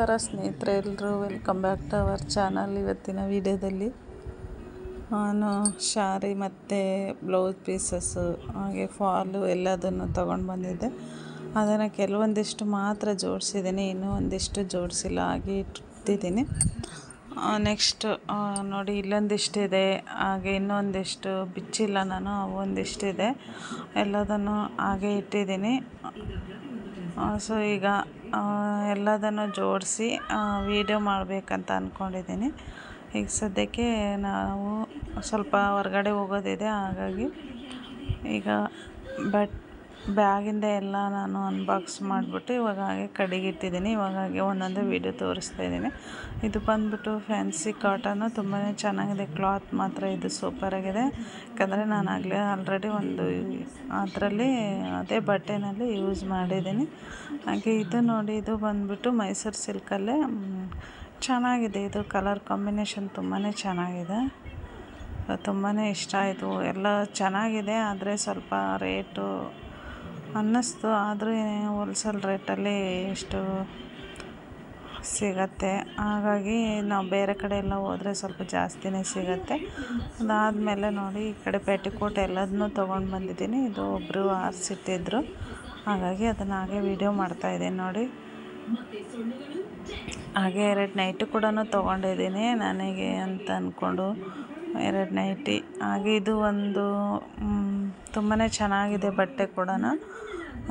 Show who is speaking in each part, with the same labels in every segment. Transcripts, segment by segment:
Speaker 1: ನಮಸ್ಕಾರ ಸ್ನೇಹಿತರೆ ಎಲ್ಲರೂ welcome back to our channel ಇವತ್ತಿನ ವಿಡಿಯೋದಲ್ಲಿ ನಾನು ಶಾರಿ ಮತ್ತು ಬ್ಲೌಸ್ ಪೀಸಸ್ಸು ಹಾಗೆ ಫಾಲು ಎಲ್ಲದನ್ನು ತೊಗೊಂಡು ಬಂದಿದ್ದೆ. ಅದನ್ನು ಕೆಲವೊಂದಿಷ್ಟು ಮಾತ್ರ ಜೋಡಿಸಿದ್ದೀನಿ, ಇನ್ನೂ ಒಂದಿಷ್ಟು ಜೋಡಿಸಿಲ್ಲ, ಹಾಗೆ ಇಟ್ಟಿದ್ದೀನಿ. ನೆಕ್ಸ್ಟ್ ನೋಡಿ, ಇಲ್ಲೊಂದಿಷ್ಟಿದೆ, ಹಾಗೆ ಇನ್ನೊಂದಿಷ್ಟು ಬಿಚ್ಚಿಲ್ಲ ನಾನು ಒಂದಿಷ್ಟಿದೆ ಎಲ್ಲದನ್ನು ಹಾಗೆ ಇಟ್ಟಿದ್ದೀನಿ. ಸೊ ಈಗ ಎಲ್ಲದನ್ನು ಜೋಡಿಸಿ ವೀಡಿಯೋ ಮಾಡಬೇಕಂತ ಅಂದ್ಕೊಂಡಿದ್ದೀನಿ ಈಗ ಸದ್ಯಕ್ಕೆ ನಾವು ಸ್ವಲ್ಪ ಹೊರ್ಗಡೆ ಹೋಗೋದಿದೆ ಹಾಗಾಗಿ ಈಗ ಬಟ್ ಬ್ಯಾಗಿಂದ ಎಲ್ಲ ನಾನು ಅನ್ಬಾಕ್ಸ್ ಮಾಡಿಬಿಟ್ಟು ಇವಾಗ ಹಾಗೆ ಕಡೆಗೆ ಇಟ್ಟಿದ್ದೀನಿ. ಇವಾಗ ಹಾಗೆ ಒಂದೊಂದೇ ವೀಡಿಯೋ ತೋರಿಸ್ತಾ ಇದ್ದೀನಿ. ಇದು ಬಂದುಬಿಟ್ಟು ಫ್ಯಾನ್ಸಿ ಕಾಟನ್ನು ತುಂಬಾ ಚೆನ್ನಾಗಿದೆ. ಕ್ಲಾತ್ ಮಾತ್ರ ಇದು ಸೂಪರಾಗಿದೆ ಯಾಕಂದರೆ ನಾನು ಆಗಲೇ ಆಲ್ರೆಡಿ ಒಂದು ಅದರಲ್ಲಿ, ಅದೇ ಬಟ್ಟೆನಲ್ಲಿ ಯೂಸ್ ಮಾಡಿದ್ದೀನಿ. ಹಾಗೆ ಇದು ನೋಡಿ, ಇದು ಬಂದುಬಿಟ್ಟು ಮೈಸೂರು ಸಿಲ್ಕಲ್ಲೇ ಚೆನ್ನಾಗಿದೆ. ಇದು ಕಲರ್ ಕಾಂಬಿನೇಷನ್ ತುಂಬಾ ಚೆನ್ನಾಗಿದೆ. ತುಂಬಾ ಇಷ್ಟ ಆಯಿತು. ಎಲ್ಲ ಚೆನ್ನಾಗಿದೆ. ಆದರೆ ಸ್ವಲ್ಪ ರೇಟು ಅನ್ನಿಸ್ತು. ಆದರೂ ಹೋಲ್ಸೇಲ್ ರೇಟಲ್ಲಿ ಎಷ್ಟು ಸಿಗತ್ತೆ. ಹಾಗಾಗಿ ನಾವು ಬೇರೆ ಕಡೆ ಎಲ್ಲ ಹೋದರೆ ಸ್ವಲ್ಪ ಜಾಸ್ತಿನೇ ಸಿಗತ್ತೆ. ಅದಾದಮೇಲೆ ನೋಡಿ, ಈ ಕಡೆ ಪೆಟಿಕೋಟ್ ಎಲ್ಲದನ್ನೂ ತೊಗೊಂಡು ಬಂದಿದ್ದೀನಿ. ಇದು ಒಬ್ಬರು ಆರಿಸಿಟ್ಟಿದ್ರು. ಹಾಗಾಗಿ ಅದನ್ನು ಹಾಗೆ ವೀಡಿಯೋ ಮಾಡ್ತಾಯಿದ್ದೀನಿ ನೋಡಿ. ಹಾಗೆ ಎರಡು ನೈಟು ಕೂಡ ತೊಗೊಂಡಿದ್ದೀನಿ ನನಗೆ ಅಂತ ಅಂದ್ಕೊಂಡು ಎರಡು ನೈಟಿ. ಹಾಗೆ ಇದು ಒಂದು ತುಂಬಾ ಚೆನ್ನಾಗಿದೆ ಬಟ್ಟೆ ಕೂಡ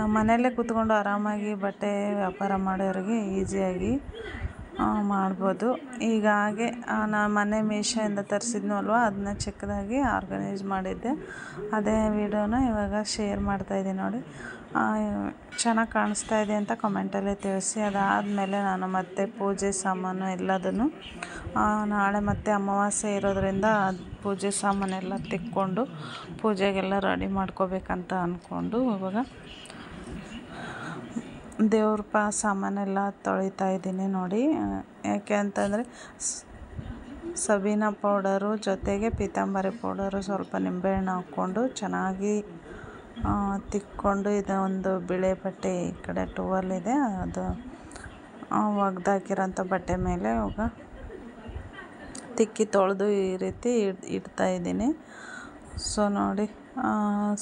Speaker 1: ಮನೆಯಲ್ಲೇ ಕೂತ್ಕೊಂಡು ಆರಾಮಾಗಿ ಬಟ್ಟೆ ವ್ಯಾಪಾರ ಮಾಡೋರಿಗೆ ಈಸಿಯಾಗಿ ಮಾಡ್ಬೋದು. ಈಗ ಹಾಗೆ ನಾನು ಮೊನ್ನೆ ಮೀಶೋಯಿಂದ ತರಿಸಿದ್ನು ಅದನ್ನ ಚಿಕ್ಕದಾಗಿ ಆರ್ಗನೈಸ್ ಮಾಡಿದ್ದೆ. ಅದೇ ವೀಡಿಯೋನ ಇವಾಗ ಶೇರ್ ಮಾಡ್ತಾಯಿದ್ದೀನಿ ನೋಡಿ. ಚೆನ್ನಾಗಿ ಕಾಣಿಸ್ತಾ ಇದೆ ಅಂತ ಕಮೆಂಟಲ್ಲೇ ತಿಳಿಸಿ. ಅದಾದಮೇಲೆ ನಾನು ಮತ್ತೆ ಪೂಜೆ ಸಾಮಾನು ಎಲ್ಲದನ್ನು ನಾಳೆ ಮತ್ತೆ ಅಮಾವಾಸ್ಯೆ ಇರೋದರಿಂದ ಪೂಜೆ ಸಾಮಾನೆಲ್ಲ ತಿಕ್ಕೊಂಡು ಪೂಜೆಗೆಲ್ಲ ರೆಡಿ ಮಾಡ್ಕೋಬೇಕಂತ ಅಂದ್ಕೊಂಡು ಇವಾಗ ದೇವ್ರ ಪ ಸಾಮಾನೆಲ್ಲ ತೊಳಿತಾ ಇದ್ದೀನಿ ನೋಡಿ. ಯಾಕೆ ಅಂತಂದರೆ ಸಬೀನ ಪೌಡರು ಜೊತೆಗೆ ಪೀತಾಂಬರಿ ಪೌಡರು ಸ್ವಲ್ಪ ನಿಂಬೆಹಣ್ಣು ಹಾಕ್ಕೊಂಡು ಚೆನ್ನಾಗಿ ತಿಕ್ಕೊಂಡು ಇದು ಒಂದು ಬಿಳೆ ಬಟ್ಟೆ ಈ ಕಡೆ ಟೂವಲ್ ಇದೆ. ಅದು ಒಗ್ದಾಕಿರೋಂಥ ಬಟ್ಟೆ ಮೇಲೆ ಇವಾಗ ತಿಕ್ಕಿ ತೊಳೆದು ಈ ರೀತಿ ಇಡ್ತಾ ಇದ್ದೀನಿ. ಸೊ ನೋಡಿ.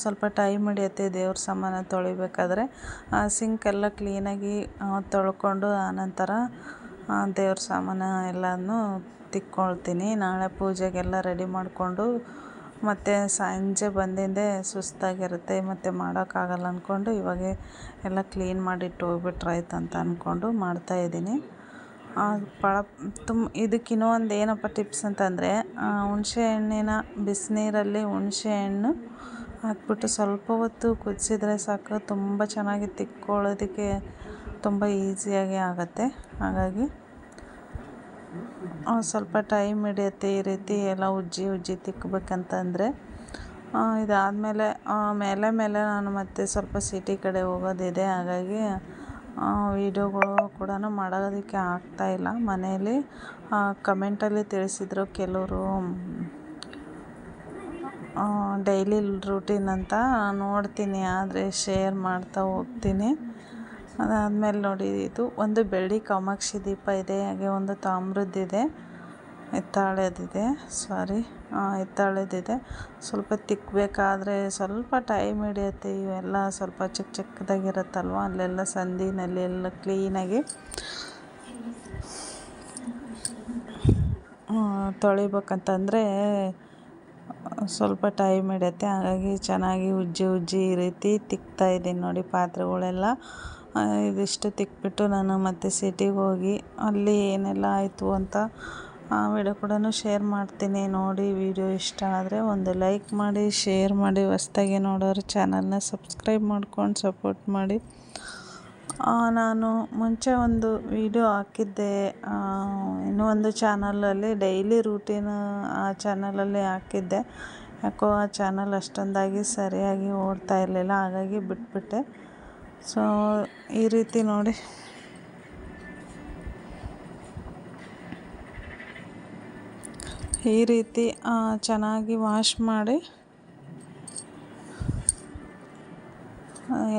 Speaker 1: ಸ್ವಲ್ಪ ಟೈಮ್ ಹಿಡಿಯುತ್ತೆ ದೇವ್ರ ಸಾಮಾನು ತೊಳಿಬೇಕಾದ್ರೆ. ಸಿಂಕೆಲ್ಲ ಕ್ಲೀನಾಗಿ ತೊಳ್ಕೊಂಡು ಆನಂತರ ದೇವ್ರ ಸಾಮಾನು ಎಲ್ಲಾನು ತಿಕ್ಕೊಳ್ತೀನಿ. ನಾಳೆ ಪೂಜೆಗೆಲ್ಲ ರೆಡಿ ಮಾಡಿಕೊಂಡು, ಮತ್ತು ಸಂಜೆ ಬಂದಿಂದೆ ಸುಸ್ತಾಗಿರುತ್ತೆ, ಮತ್ತು ಮಾಡೋಕ್ಕಾಗಲ್ಲ ಅಂದ್ಕೊಂಡು ಇವಾಗೆ ಎಲ್ಲ ಕ್ಲೀನ್ ಮಾಡಿಟ್ಟು ಹೋಗ್ಬಿಟ್ರಾಯ್ತು ಅಂತ ಅಂದ್ಕೊಂಡು ಮಾಡ್ತಾಯಿದ್ದೀನಿ ಪಳ ತುಂಬ ಇದಕ್ಕೆ ಇನ್ನೂ ಏನಪ್ಪ ಟಿಪ್ಸ್ ಅಂತಂದರೆ ಹುಣಸೆ ಹಣ್ಣಿನ ಬಿಸಿನೀರಲ್ಲಿ ಹುಣಸೆ ಹಣ್ಣು ಹಾಕ್ಬಿಟ್ಟು ಸ್ವಲ್ಪ ಹೊತ್ತು ಕುದಿಸಿದ್ರೆ ಸಾಕು. ತುಂಬ ಚೆನ್ನಾಗಿ ತಿಕ್ಕೊಳ್ಳೋದಕ್ಕೆ ತುಂಬ ಈಸಿಯಾಗಿ ಆಗುತ್ತೆ. ಹಾಗಾಗಿ ಸ್ವಲ್ಪ ಟೈಮ್ ಹಿಡಿಯುತ್ತೆ ಈ ರೀತಿ ಎಲ್ಲ ಉಜ್ಜಿ ಉಜ್ಜಿ ತಿಕ್ಕಬೇಕಂತಂದರೆ ಇದಾದಮೇಲೆ ಮೇಲೆ ಮೇಲೆ ನಾನು ಮತ್ತೆ ಸ್ವಲ್ಪ ಸಿಟಿ ಕಡೆ ಹೋಗೋದಿದೆ. ಹಾಗಾಗಿ ವೀಡಿಯೋಗಳು ಕೂಡ ಮಾಡೋದಕ್ಕೆ ಆಗ್ತಾಯಿಲ್ಲ ಮನೆಯಲ್ಲಿ. ಕಮೆಂಟಲ್ಲಿ ತಿಳಿಸಿದ್ರು ಕೆಲವರು. ಡೈಲಿ ರೂಟೀನ್ ಅಂತ ನೋಡ್ತೀನಿ, ಆದರೆ ಶೇರ್ ಮಾಡ್ತಾ ಹೋಗ್ತೀನಿ. ಅದಾದಮೇಲೆ ನೋಡಿ, ಇದು ಒಂದು ಬೆಳ್ಳಿ ಕಾಮಾಕ್ಷಿ ದೀಪ ಇದೆ, ಹಾಗೆ ಒಂದು ತಾಮ್ರದ್ದಿದೆ. ಎತ್ತಾಳೆದಿದೆ ಸಾರಿ ಎತ್ತಾಳೆದಿದೆ ಸ್ವಲ್ಪ ತಿಕ್ಕಬೇಕಾದ್ರೆ ಸ್ವಲ್ಪ ಟೈಮ್ ಹಿಡಿಯುತ್ತೆ, ಇವೆಲ್ಲ ಸ್ವಲ್ಪ ಚಿಕ್ಕ ಚಿಕ್ಕದಾಗಿರುತ್ತಲ್ವ? ಅಲ್ಲೆಲ್ಲ ಸಂದಿನಲ್ಲಿ ಎಲ್ಲ ಕ್ಲೀನಾಗಿ ತೊಳಿಬೇಕಂತಂದರೆ ಸ್ವಲ್ಪ ಟೈಮ್ ಹಿಡಿಯುತ್ತೆ ಹಾಗಾಗಿ ಚೆನ್ನಾಗಿ ಉಜ್ಜಿ ಉಜ್ಜಿ ಈ ರೀತಿ ತಿಕ್ತಾ ಇದ್ದೀನಿ ನೋಡಿ ಪಾತ್ರೆಗಳೆಲ್ಲ. ಇದಿಷ್ಟು ತಿಕ್ಬಿಟ್ಟು ನಾನು ಮತ್ತೆ ಸಿಟಿಗೆ ಹೋಗಿ ಅಲ್ಲಿ ಏನೆಲ್ಲ ಆಯಿತು ಅಂತ ಆ ವಿಡಿಯೋ ಕೂಡ ಶೇರ್ ಮಾಡ್ತೀನಿ. ನೋಡಿ ವಿಡಿಯೋ ಇಷ್ಟ ಆದರೆ ಒಂದು ಲೈಕ್ ಮಾಡಿ ಶೇರ್ ಮಾಡಿ. ಹೊಸ್ದಾಗಿ ನೋಡೋರು ಚಾನಲ್ನ ಸಬ್ಸ್ಕ್ರೈಬ್ ಮಾಡ್ಕೊಂಡು ಸಪೋರ್ಟ್ ಮಾಡಿ. ನಾನು ಮುಂಚೆ ಒಂದು ವಿಡಿಯೋ ಹಾಕಿದ್ದೆ. ಇನ್ನೂ ಒಂದು ಚಾನಲಲ್ಲಿ ಡೈಲಿ ರೂಟೀನ್ ಆ ಚಾನಲಲ್ಲಿ ಹಾಕಿದ್ದೆ. ಯಾಕೋ ಆ ಚಾನಲ್ ಅಷ್ಟೊಂದಾಗಿ ಸರಿಯಾಗಿ ಓಡ್ತಾ ಇರಲಿಲ್ಲ, ಹಾಗಾಗಿ ಬಿಟ್ಬಿಟ್ಟೆ. ಸೊ ಈ ರೀತಿ ನೋಡಿ. ಈ ರೀತಿ ಚೆನ್ನಾಗಿ ವಾಶ್ ಮಾಡಿ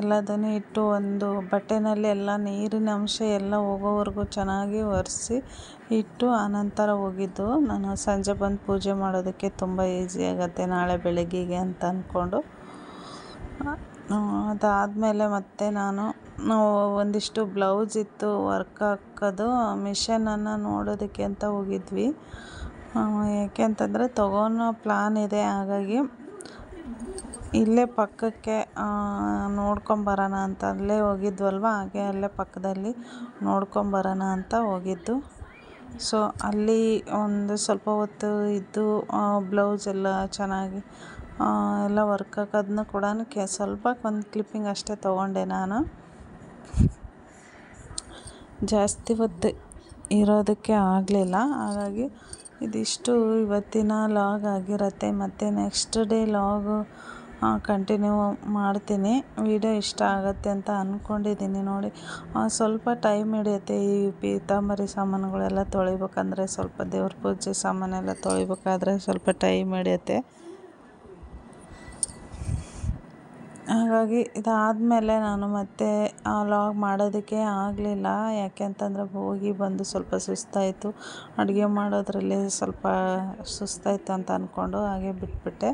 Speaker 1: ಎಲ್ಲದನ್ನು ಇಟ್ಟು ಒಂದು ಬಟ್ಟೆನಲ್ಲಿ ಎಲ್ಲ ನೀರಿನ ಅಂಶ ಎಲ್ಲ ಹೋಗೋವರೆಗೂ ಚೆನ್ನಾಗಿ ಒರೆಸಿ ಇಟ್ಟು ಆನಂತರ ಹೋಗಿದ್ದು. ನಾನು ಸಂಜೆ ಬಂದು ಪೂಜೆ ಮಾಡೋದಕ್ಕೆ ತುಂಬ ಈಸಿ ಆಗುತ್ತೆ ನಾಳೆ ಬೆಳಗ್ಗೆಗೆ ಅಂತ ಅಂದ್ಕೊಂಡು. ಅದಾದಮೇಲೆ ಮತ್ತೆ ನಾನು ಒಂದಿಷ್ಟು ಬ್ಲೌಸ್ ಇತ್ತು, ವರ್ಕ್ ಹಾಕೋದು, ಮಿಷನನ್ನು ನೋಡೋದಕ್ಕೆ ಅಂತ ಹೋಗಿದ್ವಿ. ಯಾಕೆ ಅಂತಂದರೆ ತೊಗೊಳೋ ಪ್ಲಾನ್ ಇದೆ. ಹಾಗಾಗಿ ಇಲ್ಲೇ ಪಕ್ಕಕ್ಕೆ ನೋಡ್ಕೊಂಬರೋಣ ಅಂತ. ಅಲ್ಲೇ ಹೋಗಿದ್ವಲ್ವ? ಹಾಗೆ ಅಲ್ಲೇ ಪಕ್ಕದಲ್ಲಿ ನೋಡ್ಕೊಂಬರೋಣ ಅಂತ ಹೋಗಿದ್ದು. ಸೊ ಅಲ್ಲಿ ಒಂದು ಸ್ವಲ್ಪ ಹೊತ್ತು ಇದ್ದು ಬ್ಲೌಸ್ ಎಲ್ಲ ಚೆನ್ನಾಗಿ ಎಲ್ಲ ವರ್ಕ್ ಹಾಕೋದನ್ನ ಕೂಡ ಕೆ ಸ್ವಲ್ಪ ಒಂದು ಕ್ಲಿಪ್ಪಿಂಗ್ ಅಷ್ಟೇ ತೊಗೊಂಡೆ ನಾನು. ಜಾಸ್ತಿ ಹೊತ್ತು ಇರೋದಕ್ಕೆ ಆಗಲಿಲ್ಲ. ಹಾಗಾಗಿ ಇದಿಷ್ಟು ಇವತ್ತಿನ ಲಾಗ್ ಆಗಿರುತ್ತೆ. ಮತ್ತು ನೆಕ್ಸ್ಟ್ ಡೇ ಲಾಗು ಕಂಟಿನ್ಯೂ ಮಾಡ್ತೀನಿ. ವಿಡಿಯೋ ಇಷ್ಟ ಆಗುತ್ತೆ ಅಂತ ಅಂದ್ಕೊಂಡಿದ್ದೀನಿ ನೋಡಿ. ಸ್ವಲ್ಪ ಟೈಮ್ ಹಿಡಿಯುತ್ತೆ ಈ ಪೀತಾಂಬರಿ ಸಾಮಾನುಗಳೆಲ್ಲ ತೊಳಿಬೇಕಂದ್ರೆ, ಸ್ವಲ್ಪ ದೇವ್ರ ಪೂಜೆ ಸಾಮಾನೆಲ್ಲ ತೊಳಿಬೇಕಾದ್ರೆ ಸ್ವಲ್ಪ ಟೈಮ್ ಹಿಡಿಯುತ್ತೆ. ಹಾಗಾಗಿ ಇದಾದಮೇಲೆ ನಾನು ಮತ್ತೆ ಲಾಗ್ ಮಾಡೋದಕ್ಕೆ ಆಗಲಿಲ್ಲ. ಯಾಕೆ ಅಂತಂದರೆ ಹೋಗಿ ಬಂದು ಸ್ವಲ್ಪ ಸುಸ್ತಾಯಿತು. ಅಡುಗೆ ಮಾಡೋದ್ರಲ್ಲಿ ಸ್ವಲ್ಪ ಸುಸ್ತಾಯಿತು ಅಂತ ಅಂದ್ಕೊಂಡು ಹಾಗೆ ಬಿಟ್ಬಿಟ್ಟೆ.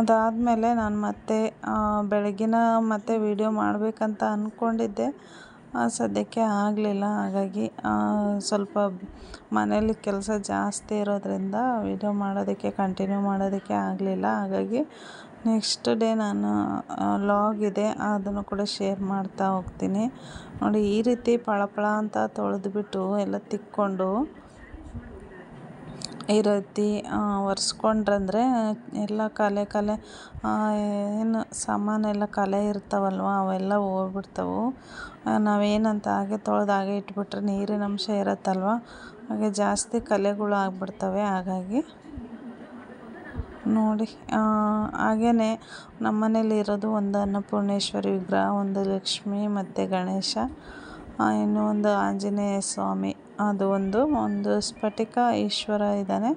Speaker 1: ಅದಾದಮೇಲೆ ನಾನು ಮತ್ತೆ ಬೆಳಗ್ಗಿನ ಮತ್ತೆ ವೀಡಿಯೋ ಮಾಡಬೇಕಂತ ಅಂದ್ಕೊಂಡಿದ್ದೆ ಸದ್ಯಕ್ಕೆ ಆಗಲಿಲ್ಲ. ಹಾಗಾಗಿ ಸ್ವಲ್ಪ ಮನೇಲಿ ಕೆಲಸ ಜಾಸ್ತಿ ಇರೋದರಿಂದ ವೀಡಿಯೋ ಮಾಡೋದಕ್ಕೆ ಕಂಟಿನ್ಯೂ ಮಾಡೋದಕ್ಕೆ ಆಗಲಿಲ್ಲ. ಹಾಗಾಗಿ ನೆಕ್ಸ್ಟ್ ಡೇ ನಾನು ಲಾಗ್ ಇದೆ. ಅದನ್ನು ಕೂಡ ಶೇರ್ ಮಾಡ್ತಾ ಹೋಗ್ತೀನಿ. ನೋಡಿ, ಈ ರೀತಿ ಪಳಪಳ ಅಂತ ತೊಳೆದ್ಬಿಟ್ಟು ಎಲ್ಲ ತಿಕ್ಕೊಂಡು ಈ ರೀತಿ ಒರೆಸ್ಕೊಂಡ್ರಂದ್ರೆ ಎಲ್ಲ ಕಲೆ ಕಲೆ ಏನು ಸಾಮಾನೆಲ್ಲ ಕಲೆ ಇರ್ತಾವಲ್ವ, ಅವೆಲ್ಲ ಹೋಗ್ಬಿಡ್ತಾವು. ನಾವೇನಂತ ಹಾಗೆ ತೊಳೆದು ಹಾಗೆ ಇಟ್ಬಿಟ್ರೆ ನೀರಿನ ಅಂಶ ಇರುತ್ತಲ್ವ, ಹಾಗೆ ಜಾಸ್ತಿ ಕಲೆಗಳು ಆಗ್ಬಿಡ್ತವೆ, ಹಾಗಾಗಿ. ನೋಡಿ ಹಾಗೇ ನಮ್ಮ ಮನೇಲಿರೋದು ಒಂದು ಅನ್ನಪೂರ್ಣೇಶ್ವರಿ ವಿಗ್ರಹ, ಒಂದು ಲಕ್ಷ್ಮಿ ಮತ್ತು ಗಣೇಶ. ಇನ್ನು ಒಂದು ಆಂಜನೇಯ ಸ್ವಾಮಿ. ಅದು ಒಂದು ಒಂದು ಸ್ಫಟಿಕ ಈಶ್ವರ ಇದ್ದಾನೆ.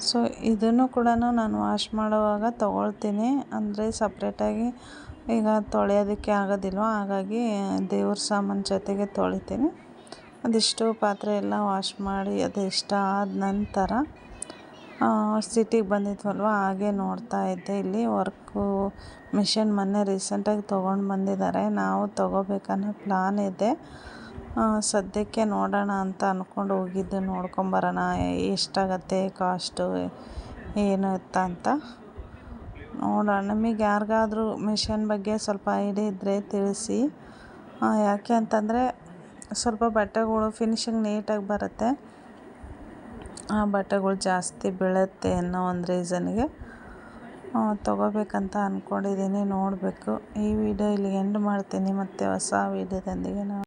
Speaker 1: ಸೊ ಇದನ್ನು ಕೂಡ ನಾನು ವಾಶ್ ಮಾಡುವಾಗ ತೊಗೊಳ್ತೀನಿ. ಅಂದರೆ ಸಪ್ರೇಟಾಗಿ ಈಗ ತೊಳೆಯೋದಕ್ಕೆ ಆಗೋದಿಲ್ವ? ಹಾಗಾಗಿ ದೇವ್ರ ಸಾಮಾನು ಜೊತೆಗೆ ತೊಳಿತೀನಿ. ಅದಿಷ್ಟು ಪಾತ್ರೆ ಎಲ್ಲ ವಾಶ್ ಮಾಡಿ, ಅದು ಇಷ್ಟ ಆದ ನಂತರ ಸಿಟಿಗೆ ಬಂದಿದ್ವಲ್ವ, ಹಾಗೆ ನೋಡ್ತಾ ಇದ್ದೆ. ಇಲ್ಲಿ ವರ್ಕು ಮಿಷನ್ ಮೊನ್ನೆ ರೀಸೆಂಟಾಗಿ ತೊಗೊಂಡು ಬಂದಿದ್ದಾರೆ. ನಾವು ತೊಗೋಬೇಕನ್ನೋ ಪ್ಲಾನ್ ಇದೆ. ಸದ್ಯಕ್ಕೆ ನೋಡೋಣ ಅಂತ ಅಂದ್ಕೊಂಡು ಹೋಗಿದ್ದು. ನೋಡ್ಕೊಂಬರೋಣ ಎಷ್ಟಾಗತ್ತೆ, ಕಾಸ್ಟು, ಏನು ಇತ್ತ ಅಂತ. ನೋಡೋಣ. ನಿಮಗೆ ಯಾರಿಗಾದ್ರೂ ಮಿಷನ್ ಬಗ್ಗೆ ಸ್ವಲ್ಪ ಐಡಿಯಾ ಇದ್ದರೆ ತಿಳಿಸಿ. ಯಾಕೆ ಅಂತಂದರೆ ಸ್ವಲ್ಪ ಬಟ್ಟೆಗಳು ಫಿನಿಶಿಂಗ್ ನೀಟಾಗಿ ಬರುತ್ತೆ. ಆ ಬಟ್ಟೆಗಳು ಜಾಸ್ತಿ ಬೀಳುತ್ತೆ ಅನ್ನೋ ಒಂದು ರೀಸನ್ಗೆ ತೊಗೋಬೇಕಂತ ಅಂದ್ಕೊಂಡಿದ್ದೀನಿ ನೋಡಬೇಕು. ಈ ವಿಡಿಯೋ ಇಲ್ಲಿ ಎಂಡ್ ಮಾಡ್ತೀನಿ. ಮತ್ತು ಹೊಸ ವೀಡಿಯೋದೊಂದಿಗೆ ನಾವು